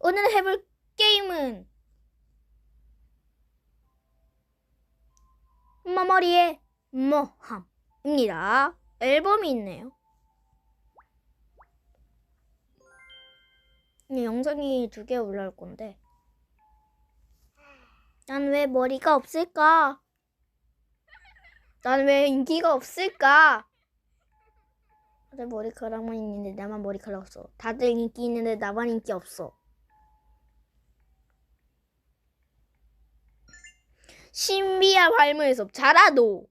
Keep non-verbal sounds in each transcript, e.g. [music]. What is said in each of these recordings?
오늘 해볼 게임은 엄마 머리에 뭐함입니다. 앨범이 있네요. 이 영상이 두 개 올라올 건데 난 왜 머리가 없을까? 난 왜 인기가 없을까? 다들 머리카락만 있는데 나만 머리카락 없어. 다들 인기 있는데 나만 인기 없어. 신비한 숲. 자라도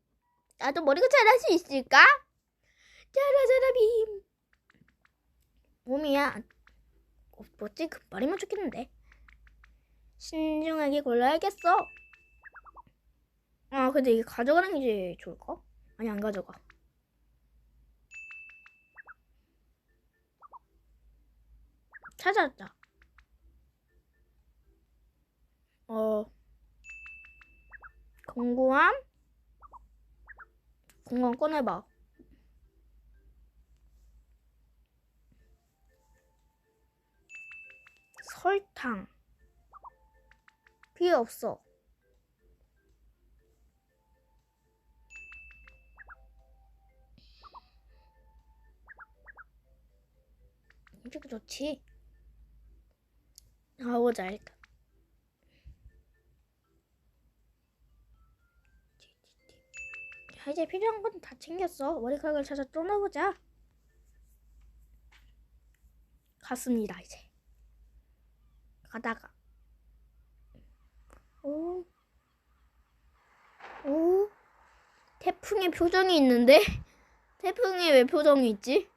나도 머리가 자랄 수 있을까? 자라 자라 빔. 몸이야. 어, 뭐지? 금발이면 좋겠는데. 신중하게 골라야겠어. 아 근데 이게 가져가는 게 좋을까? 아니 안 가져가. 찾았다. 어 공구함? 공구함 꺼내봐. 설탕. 필요 없어. 이렇게 좋지? 나오자 일단 자, 이제 필요한 건 다 챙겼어. 머리카락을 찾아 떠나보자. 갔습니다, 이제. 가다가. 오. 오. 태풍의 표정이 있는데? [laughs] 태풍에 왜 표정이 있지?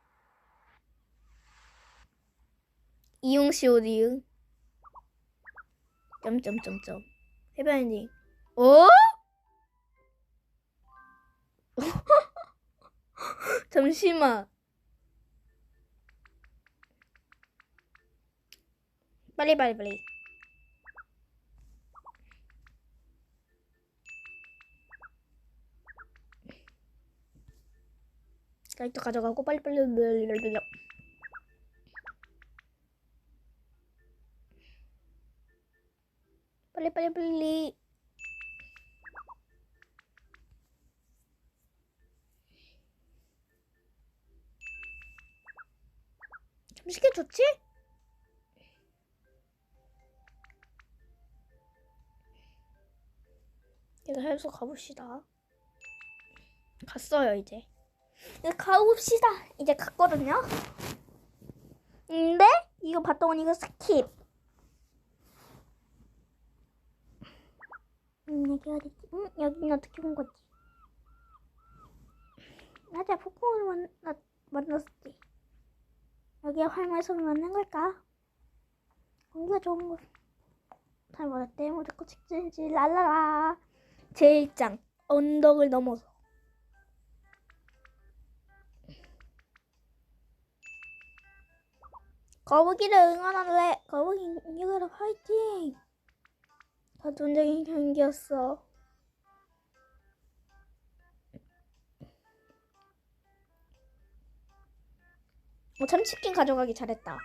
이용시 오디응. 점점점점. 해변엔딩. 오? [laughs] 잠시만. 빨리 빨리 빨리. 라이터 가져가고 빨리 빨리 빨리 빨리. 빨리 빨리 빨리. 쉽게 좋지? 이거 해서 가봅시다. 갔어요 이제. 이제 가봅시다. 이제 갔거든요. 근데 이거 봤더니 이거 스킵. 음 여기 어디지? 음 여기는 어떻게 본 거지? 맞아 폭풍을 만났 만났었지. 여기에 활마에서 만난 걸까? 공기가 좋은 곳. 잘 맞았대. 뭐 자꾸 직진지 랄라라. 제1장 언덕을 넘어서. 거북이를 응원할래. 거북이 이겨라 파이팅. 다존적인 경기였어. 어, 참치킨 가져가기 잘했다.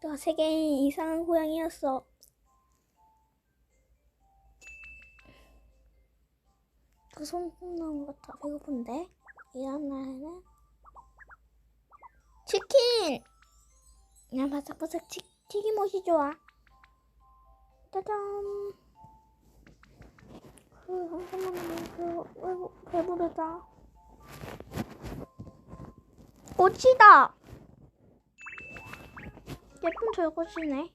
또 세계인 이상한 고양이였어. 그 손금 나온 것 같아. 배고픈데? 이런 날에는 치킨! 그냥 바삭바삭 치, 튀김옷이 좋아. 짜잔. 그, 잠깐만요. 그, 배부르다. 꽃이다! 예쁜 저것이네.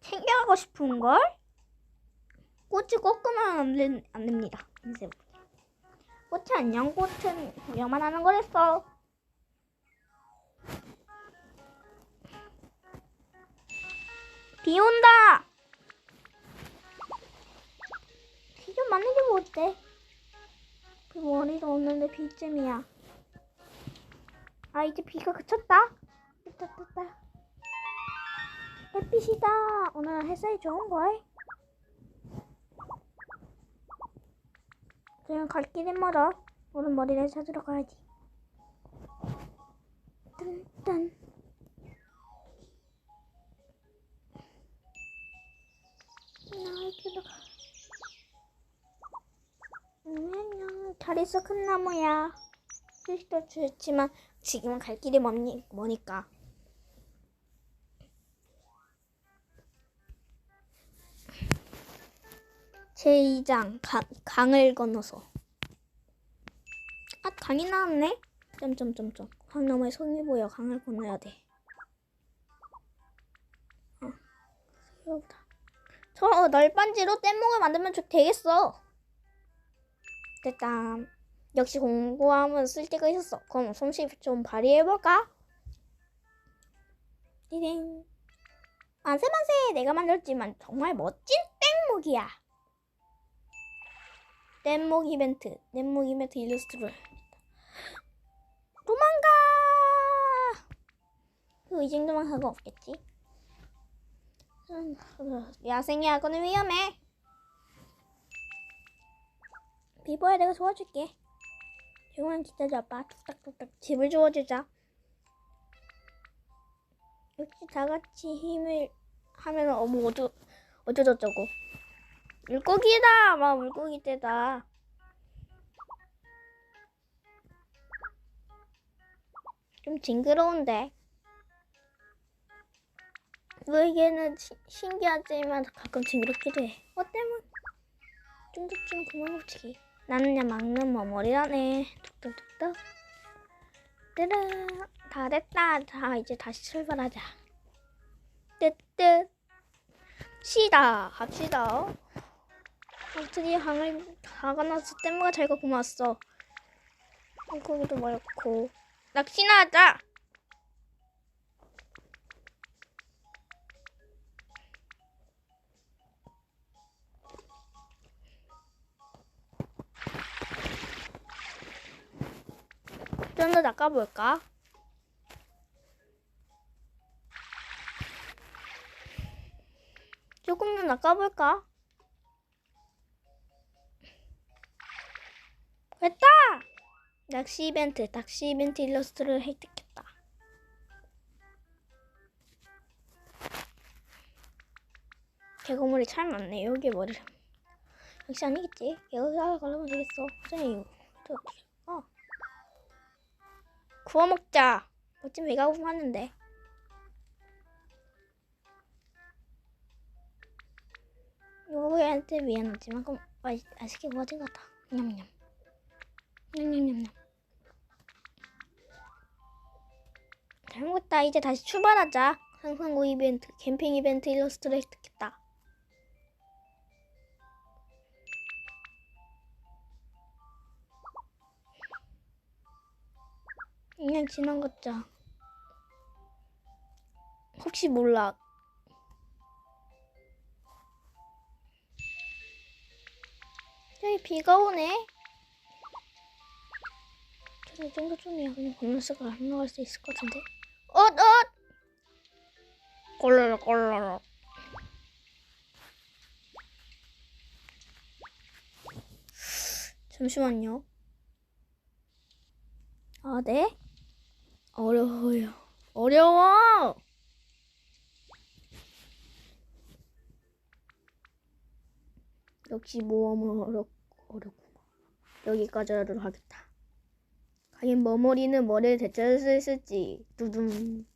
챙겨가고 싶은 걸? 꽃이 꺾으면 안, 된, 안 됩니다. 인생. 꽃이 안녕, 꽃은 구경만 하는 거랬어. 비 온다. 비좀 많이 게뭐 어때? 비 머리도 없는데 비쯤이야. 아 이제 비가 그쳤다. 됐다 됐다. 햇빛이다. 오늘 햇살이 좋은 걸. 지금 갈 길이 멀어. 오늘 머리를 찾으러 가야지. 있어 큰 나무야. 휴식도 좋지만 지금은 갈 길이 멀니, 머니까. 제2장 강을 건너서. 아 강이 나왔네? 점점점점. 강 너머에 손이 보여. 강을 건너야 돼. 어, 새우다. 저 널빤지로 뗏목을 만들면 좋 되겠어 됐다 역시 공부하면 쓸데가 있었어 그럼 솜씨 좀 발휘해볼까? 띠링 만세 만세 내가 만들었지만 정말 멋진 뗏목이야 뗏목 이벤트, 뗏목 이벤트 일러스트를 도망가! 그 이 정도만 하고 없겠지? 음, 야생의 악어는 위험해. 비보야 내가 도와줄게. 조금만 기다려봐. 뚝딱뚝딱 집을 주워주자. 역시 다 같이 힘을 하면 어머 어쩌 어쩌저쩌고. 물고기다! 막 물고기 떼다. 좀 징그러운데. 너에게는 시- 신기하지만 가끔 징그럽기도 해. 어 때문? 쫀득쫀 그만 붙이기. 나는 그냥 막는 머머리라네. 뚝뚝뚝뚝. 뜨르. 다 됐다. 자 이제 다시 출발하자. 뜨뜻. 시다. 갑시다. 드디어 강을 다 건너서 댐가 잘가 고마웠어. 거기도 멀고 낚시나 하자. 좀더 낚아볼까? 조금 더 낚아볼까? 됐다! 낚시 이벤트, 낚시 이벤트 일러스트를 획득했다. 개구물이 참 많네. 여기 머리를. 역시 아니겠지. 여기다 걸으면 되겠어. 선생님, 저, 어. 구워 먹자. 어쩜 배가 고파하는데. 요거한테 미안하지만 그럼 맛 맛있게 구워진 것 같아. 냠냠. 냠냠냠냠. 잘 먹었다. 이제 다시 출발하자. 상상고 이벤트, 캠핑 이벤트 일러스트를 획득했다. 그냥 지난 것자. 혹시 몰라. 여기 비가 오네. 저이 정도 좀이야. 그냥 건너서가 안 나갈 수 있을 것 같은데. 어, 어! 꼴라라, 꼴라라. 잠시만요. 아, 네? 어려워요. 어려워! 역시 모험은 어렵, 어렵구나. 여기까지 하도록 하겠다. 과연 머머리는 머리를 대체할 수 있을지. 두둥.